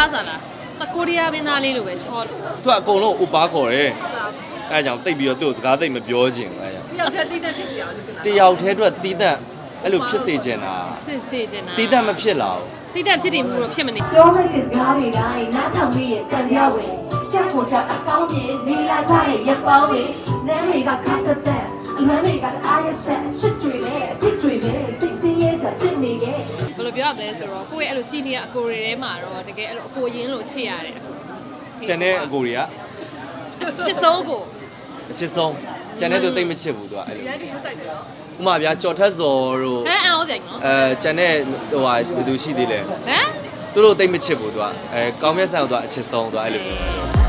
ပါစားလားတကိုရီးယားမင်းသားလေးလိုပဲချောလို့သူကအကုန်လုံးဥပါခေါ်တယ်အဲအကြောင့်တိတ်ပြီးတော့သူ့ကိုစကားတိတ်မပြောချင်ဘူးအဲကြောင့်တယောက်တည်းတိတဲ့တိပြအောင်ကျွန်တယောက်တည်းအတွက်တီးတန့်အဲ့လိုဖြစ်စေချင်တာစစ်စစ်ချင်တာတီးတန့်မဖြစ်လာဘူး တိတက်ဖြစ်တည်မှုတော့ဖြစ်မနေပြောလိုက်တဲ့စကားတွေတိုင်းနားထောင်ပြီးရင်တန်ရဝင်ကြောက်ဖို့ချက်အကောင်းပြေနေလာကြတဲ့ရပောင်းတွေလမ်းတွေကခတ်တက်တက်အလွမ်းတွေကတအားရဆက်အချစ်တွေနဲ့အဖြစ်တွေနဲ့စိတ် လိုပြောရမလဲဆိုတော့ကိုယ့်ရဲ့အဲ့လိုစီနီယာအကိုတွေထဲမှာတော့တကယ်အဲ့လိုအကိုရင်းလို့ချစ်ရတယ်ကျန်တဲ့အကိုတွေကချစ်ဆုံးကိုအချစ်ဆုံးကျန်တဲ့သူတိတ်မချစ်ဘူးသူကအဲ့လိုတော်ဒီရုပ်ဆိုင်တယ်နော်ဥမာဗျာကြော်ထက်စော်တို့ဟမ်အောင်စရိုက်နော်အဲကျန်တဲ့ဟိုဟာဘယ်သူရှိသေးလဲဟမ်သူတို့တိတ်မချစ်ဘူးသူကအဲကောင်းမြတ်ဆန်ကိုသူကအချစ်ဆုံးသူကအဲ့လို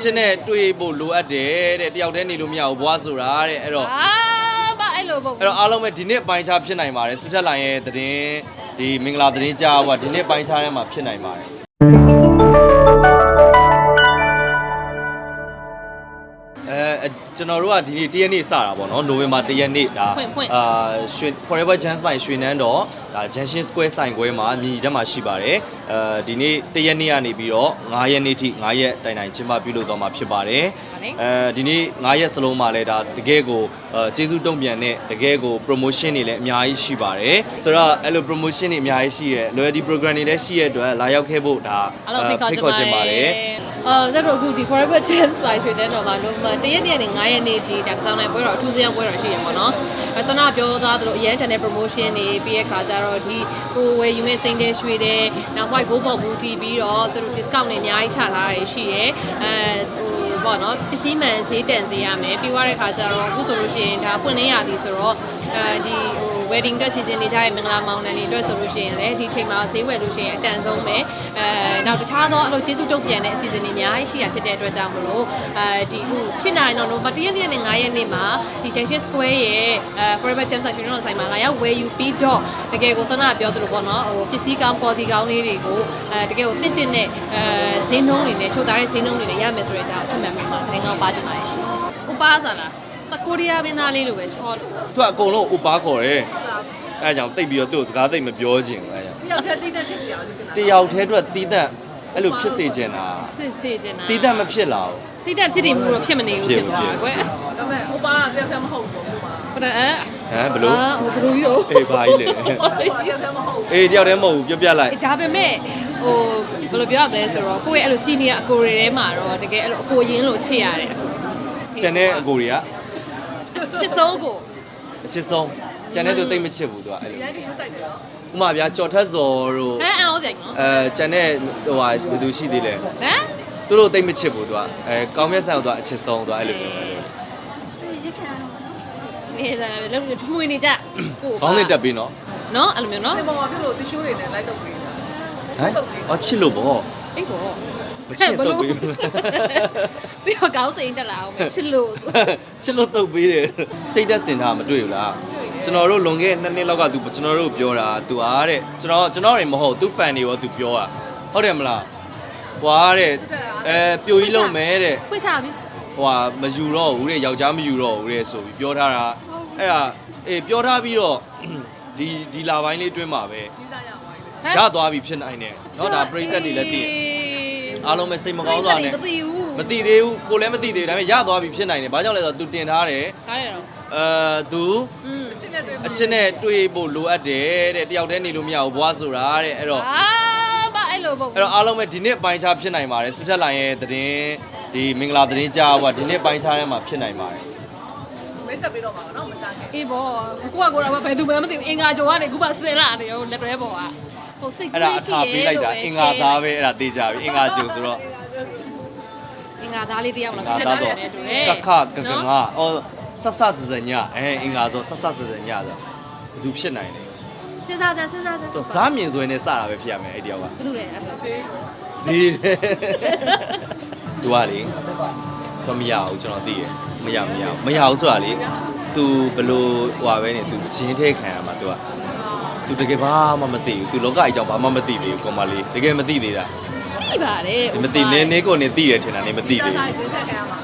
ground. အချစ်နဲ့တွေ့ဖို့လိုအပ်တယ်တဲ့တယောက်တည်းနေလို့မရဘူးဘွားဆိုတာတဲ့အဲ့တော့အာဘာအဲ့လိုပေါ့အဲ့တော့အားလုံးပဲဒီနေ့ပိုင်းခြားဖြစ်နိုင်ပါတယ်စူထက်လိုင်းရဲ့သတင်းဒီမင်္ဂလာသတင်းကြားဟိုကဒီနေ့ပိုင်းခြားထဲမှာဖြစ်နိုင်ပါတယ် ကျွန်တော်တို့ကဒီနေ့တရက်နေ့စတာပေါ့နော်နိုဝင်ဘာတရက်နေ့ဒါအာရွှေ Forever Chance ပိုင်ရွှေနန်းတော်ဒါ Junction Square ဆိုင်ခွဲမှာမြည်တက်မှာရှိပါတယ်အဲဒီနေ့တရက်နေ့ကနေပြီးတော့9ရက်နေ့ထိ9ရက်တိုင်တိုင်ကျင်းပပြုလုပ်တော့မှာဖြစ်ပါတယ် အဲဒီနေ့9ရက်စလုံးမှာလည်းဒါတကယ်ကိုအဲကျေးဇူးတုံ့ပြန်တဲ့တကယ်ကို promotion တွေလည်းအများကြီးရှိပါတယ်ဆိုတော့အဲ့လို promotion တွေအများကြီးရှိရဲ loyalty program တွေလည်းရှိရတဲ့အတွက်လာရောက်ခဲ့ဖို့ဒါအဲ့လိုဖိတ်ခေါ်ချင်ပါတယ်အာ ဇက်တို့အခုဒီ Forever Chance ပါရွှေတဲ့တော့မှာနိုဝင်ဘာ1ရက်နေ့နဲ့9ရက်နေ့ဒီဒါစောင်းနိုင်ပွဲတော်အထူးစရန်ပွဲတော်ရှိရပါတော့။အဲဆန္ဒပြောသားတို့အရန်တန်တဲ့ promotion တွေပြီးရခါကြတော့ဒီကိုဝယ်ယူမဲ့စိန်တဲ့ရွှေတဲ့နောက် white gold ပေါ်ဘူးတီးပြီးတော့ဆိုတော့ discount တွေအများကြီးချထားရရှိရဲအဲဟိုပေါ့နော်ပစ္စည်းမှန်ဈေးတန်ဈေးရမယ်ပြီးသွားတဲ့ခါကျတော့အခုဆိုလို့ရှိရင်ဒါပွင့်လင်းရသည်ဆိုတော့အဲဒီဟို wedding အတွက်စီစဉ်နေကြတဲ့မင်္ဂလာမောင်နှံတွေအတွက်ဆိုလို့ရှိရင်လည်းဒီချိန်မှာဈေးဝယ်လို့ရှိရင်အတန်ဆုံးပဲအဲနောက်တခြားသောအဲ့လိုကျေးဇူးတုံ့ပြန်တဲ့အစီအစဉ်တွေအများကြီးရှိရဖြစ်တဲ့အတွက်ကြောင့်မလို့အဲဒီအခုဖြစ်နိုင်တော့တော့မတရက်နေ့နဲ့9ရက်နေ့မှာဒီ Junction Square ရဲ့အဲ Forever Gems ဆိုင်ရှင်တို့ဆိုင်မှာလာရောက်ဝယ်ယူပြီးတော့တကယ်ကိုစနပြောသလိုပေါ့နော်ဟိုပစ္စည်းကောင်း quality ကောင်းလေးတွေကိုအဲတကယ်ကိုတစ်တစ်နဲ့အဲဈေးနှုန်းတွေနဲ့ချိုးသားတဲ့ဈေးနှုန်းတွေနဲ့ရမယ်ဆိုတဲ့အကြောင်းအမှန်မှန်မှာသင်ကောင်းပါချင်ပါတယ်ရှင်။ဥပါစားလား တကိုရီးယားမင်းသားလေးလိုပဲချောလို့သူကအကုန်လုံးဥပါခေါ်တယ်အဲအကြောင့်တိတ်ပြီးတော့သူ့ကိုစကားတိတ်မပြောချင်ဘူးအဲကြောင့်တယောက်တည်းတိတဲ့တိပြအောင်ကျွန်တယောက်တည်းအတွက်တီးတန့်အဲ့လိုဖြစ်စေချင်တာစစ်စစ်ချင်တာတီးတန့်မဖြစ်လာဘူး တိတက်ဖြစ်တည်မှုတော့ဖြစ်မနေဘူးဖြစ်သွားကွယ်တော်ဒါပေမဲ့ဟိုပါကတယောက်တည်းမဟုတ်ဘူးပေါ့ဟိုပါဟုတ်တယ်အဲဟမ်ဘလို့ အာဟိုဘလူးကြီးတော့အေးဘာကြီးလဲ တယောက်တည်းမဟုတ်ဘူးအေးတယောက်တည်းမဟုတ်ဘူးပြပြလိုက် ဒါပေမဲ့ဟိုဘယ်လိုပြောရမလဲဆိုတော့ကိုယ့်ရဲ့အဲ့လိုစီနီယာအကိုတွေထဲမှာတော့တကယ်အဲ့လိုအကိုရင်းလို့ချစ်ရတယ်ကျန်တဲ့အကိုတွေက ချစ်ဆုံးကိုအချစ်ဆုံးကျန်တဲ့သူတိတ်မချစ်ဘူးသူကအဲ့လိုတော်ဒီရုပ်ဆိုင်တယ်နော်ဥမာဗျာကြော်ထက်စော်တို့ဟမ်အောင်စရိုက်နော်အဲကျန်တဲ့ဟိုဟာဘယ်သူရှိသေးလဲဟမ်သူတို့တိတ်မချစ်ဘူးသူကအဲကောင်းမြတ်ဆန်ကိုသူကအချစ်ဆုံးသူကအဲ့လိုမျိုးနေစားလုံးမှုနေကြကိုခေါင်းနဲ့တက်ပြီးနော်နော်အဲ့လိုမျိုးနော်ဒီပေါ်မှာဖြစ်လို့တ िश ိုးတွေနဲ့လိုက်တော့ပေးတာဟမ်အော်ချစ်လို့ပေါ့အေးပေါ့ မချစ်တော့ဘူး ပြီးတော့ကောင်းစိန်တက်လာအောင်ချစ်လို့ ချစ်လို့တုတ်ပေးတယ် status တင်ထားမတွေ့ဘူးလားကျွန်တော်တို့လွန်ခဲ့တဲ့နှစ်နှစ်လောက်ကသူကျွန်တော်တို့ပြောတာသူအားတဲ့ကျွန်တော်ကျွန်တော်တွေမဟုတ်သူ fan တွေရောသူပြောတာဟုတ်တယ်မလားဟွာတဲ့အဲပြိုကြီးလုံးမဲတဲ့ ဖွင့်ချပြီ ဟိုဟာမယူတော့ဘူးတဲ့ယောက်ျားမယူတော့ဘူးတဲ့ဆိုပြီးပြောထားတာအဲ့ဒါအေးပြောထားပြီးတော့ ဒီဒီလာပိုင်းလေးတွင်းမှာပဲ ကြီးစားရပါဘူး ရသွားပြီဖြစ်နိုင်တယ်เนาะဒါပရိသတ်တွေလည်းသိတယ် အားလုံးပဲစိတ်မကောင်းစွာနဲ့ မသိဘူး မသိသေးဘူးကိုလည်းမသိသေးဘူးဒါပေမဲ့ရသွားပြီဖြစ်နိုင်တယ်ဘာကြောင့်လဲဆိုတော့ तू တင်ထားတယ် ကားရတော့ အဲ तू อืม ချင်းနဲ့တွေ့ အချင်းနဲ့တွေ့ဖို့လိုအပ်တယ်တဲ့တယောက်တည်းနေလို့မရဘူးဘွားဆိုတာတဲ့အဲ့တော့ အာဘာအဲ့လိုပေါ့ အဲ့တော့အားလုံးပဲဒီနေ့ပိုင်းခြားဖြစ်နိုင်ပါတယ်စူထက်လိုင်းရဲ့သတင်းဒီမင်္ဂလာသတင်းကြားဟိုကဒီနေ့ပိုင်းခြားထဲမှာဖြစ်နိုင်ပါတယ် မိတ်ဆက်ပေးတော့မှာနော်မစားခင် အေးပေါ့ကိုကကိုတော့ဘယ်သူမှမသိဘူးအင်္ဂါကျော်ကနေခုမှဆင်လာတယ်ရောလက်ရဲပေါ်က ဟိုစိတ် အဲ့ ကူး ဒါအ ရှိ ထာ ရဲ ပေးလိုက်တာအင်္ဂါသားပဲအဲ့ဒါတေးကြပြီအင်္ဂါကျုံဆိုတော့ အင်္ဂါသားလေးတယောက် အင်္ လား ဂါသားဆို တူတယ် ကခကကငါအော်ဆဆစစညအဲအင်္ဂါဆိုဆဆစစညဆိုဘယ်သူဖြစ်နိုင်လဲ စဉ်းစားစမ်းစဉ်းစားစမ်း သူဇာမြင်စွဲနဲ့စတာပဲဖြစ်ရမယ်အဲ့တယောက်က ဘာလို့လဲအဲ့ဒါ ဈေးတယ်သူကလေတော့မရဘူးကျွန်တော်သိရမရမရမရဘူးဆိုတာလေ तू ဘလို့ဟွာပဲနေ तू ဂျင်းထဲခံရမှာ तू က သူတကယ်ဘာမှမသိဘူးသူလောကကြီးကြောင့်ဘာမှမသိသေးဘူးကောင်မလေးတကယ်မသိသေးတာသိပါတယ်မသိနေနေကိုနေသိတယ်ထင်တာနေမသိသေးဘူး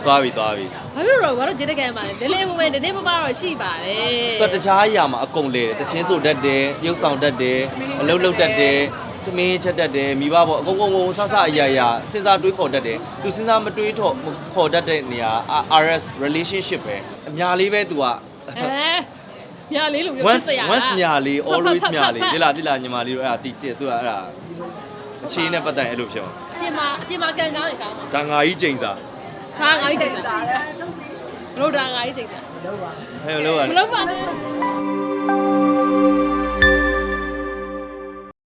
သွားပြီသွားပြီဘာဖြစ်လို့ဘာလို့ဂျင်းတကန်မှာလဲလဲမမဲနေနေမမတော့ရှိပါတယ်သူတခြားအရာမှာအကုန်လေတချင်းဆိုတတ်တယ်ရုပ်ဆောင်တတ်တယ်အလုပ်လုပ်တတ်တယ်သမင်းချက်တတ်တယ်မိဘပေါ့အကုန်ကုန်ကုန်ဆဆအရာရာစဉ်းစားတွေးခေါ်တတ်တယ်သူစဉ်းစားမတွေးထော်ခေါ်တတ်တဲ့နေရာ RS relationship ပဲအများလေးပဲသူက ညာလေးလို့ပြော once once ညာလေး always ညာလေးဒီလားဒီလားညီမလေးတို့အဲ့ဒါတီကျသူကအဲ့ဒါအခြေနဲ့ပတ်သက်အဲ့လိုဖြစ်အောင်အပြင်မှာအပြင်မှာကန်ကောင်းနေကောင်းမှာဒါငါကြီးချိန်စာဟာငါကြီးချိန်တာဘလို့ဒါငါကြီးချိန်တာဟဲ့လို့ရမလုပ်ပါနဲ့